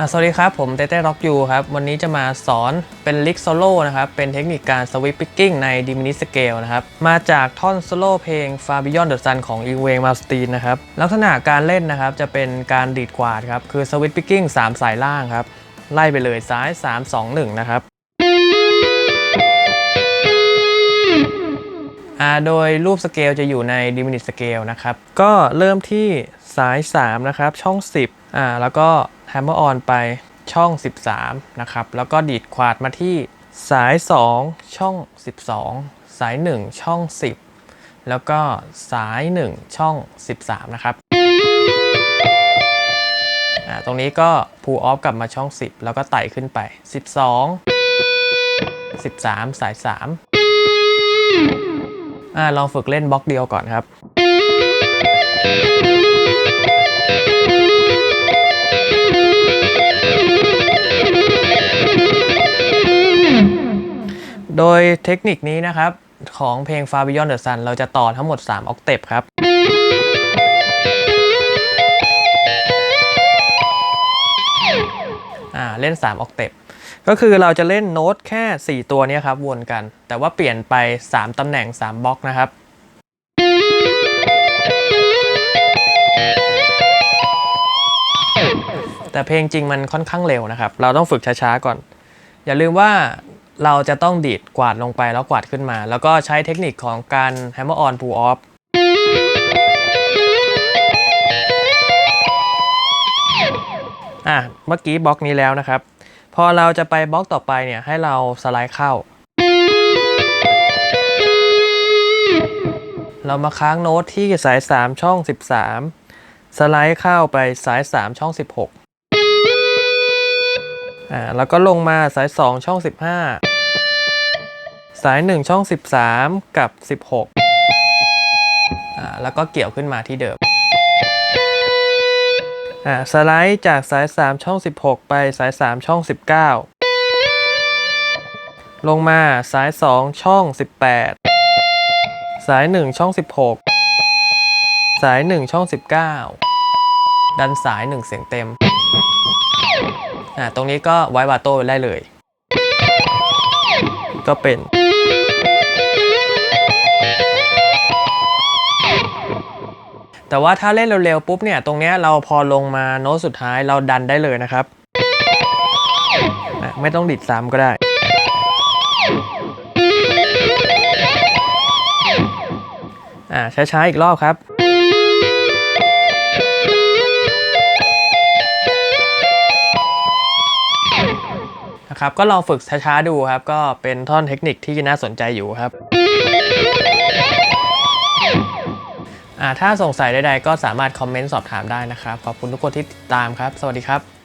สวัสดีครับ ผมเต้เต้ร็อกยูครับ วันนี้จะมาสอนเป็นลิกโซโล่นะครับ เป็นเทคนิคการสวิปปิกกิ้งในดิมินิสเกลนะครับ มาจากท่อนโซโล่เพลง Far Beyond the Sun ของอิงเวงมาสตีนนะครับ ลักษณะการเล่นนะครับ จะเป็นการดีดกวาดครับ คือสวิปปิกกิ้ง3 สายล่างครับ ไล่ไปเลยซ้าย 3 2 1 นะครับอ่าโดยรูปสเกลจะอยู่ใน diminished scale นะครับ ก็เริ่มที่สาย 3 นะครับ ช่อง 10อ่าแล้วก็ hammer on ไปช่อง 13 นะครับ แล้วก็ดีดควาดมาที่สาย 2 ช่อง 12 สาย 1 ช่อง 10 แล้วก็สาย 1 ช่อง 13 นะครับอ่าตรงนี้ก็ pull off กลับมาช่อง 10 แล้วก็ไต่ขึ้นไป 12 13 สาย 3 อ่าลองฝึกเล่นบล็อกเดียวก่อนครับ โดยเทคนิคนี้นะครับ ของเพลง Far Beyond the Sun เราจะต่อทั้งหมด 3 ออกเตปครับอ่าเล่น 3 ออกเตปก็คือเราจะเล่นโน้ตแค่ 4 ตัวนี้ครับ วนกัน แต่ว่าเปลี่ยนไป 3 ตำแหน่ง 3บล็อกนะครับแต่เพลงจริงมันค่อนข้างเร็วนะครับ เราต้องฝึกช้าๆก่อน อย่าลืมว่า เราจะต้องดีดกวาดลงไปแล้วกวาดขึ้นมา แล้วก็ใช้เทคนิคของการ hammer on pull off อะเมื่อกี้บล็อกนี้แล้วนะครับ พอเราจะไปบล็อกต่อไปเนี่ยให้เราสไลด์เข้า เรามาค้างโน้ตที่สาย 3 ช่อง 13 สไลด์เข้าไปสาย 3 ช่อง 16อ่าแล้วก็ลงมาสาย 2 ช่อง 15 สาย 1 ช่อง 13 กับ 16อ่าแล้วก็เกี่ยวขึ้นมาที่เดิมอ่าสไลด์จากสาย 3 ช่อง 16 ไปสาย 3 ช่อง 19 ลงมาสาย 2 ช่อง 18 สาย 1 ช่อง 16 สาย 1 ช่อง 19 ดันสาย 1 เสียงเต็มอ่าตรงนี้ก็ไว้บาโต้ได้เลย ก็เป็น แต่ว่าถ้าเล่นเร็วๆปุ๊บเนี่ยตรงเนี้ยเราพอลงมาโน้ตสุดท้ายเราดันได้เลยนะครับ ไม่ต้องดิดซ้ำก็ได้ อ่าช้าๆอีกรอบครับนะครับก็ลองฝึกช้าๆดูครับ ก็เป็นท่อนเทคนิคที่น่าสนใจอยู่ครับ ถ้าสงสัยใดๆก็สามารถคอมเมนต์สอบถามได้นะครับ ขอบคุณทุกคนที่ติดตามครับ สวัสดีครับ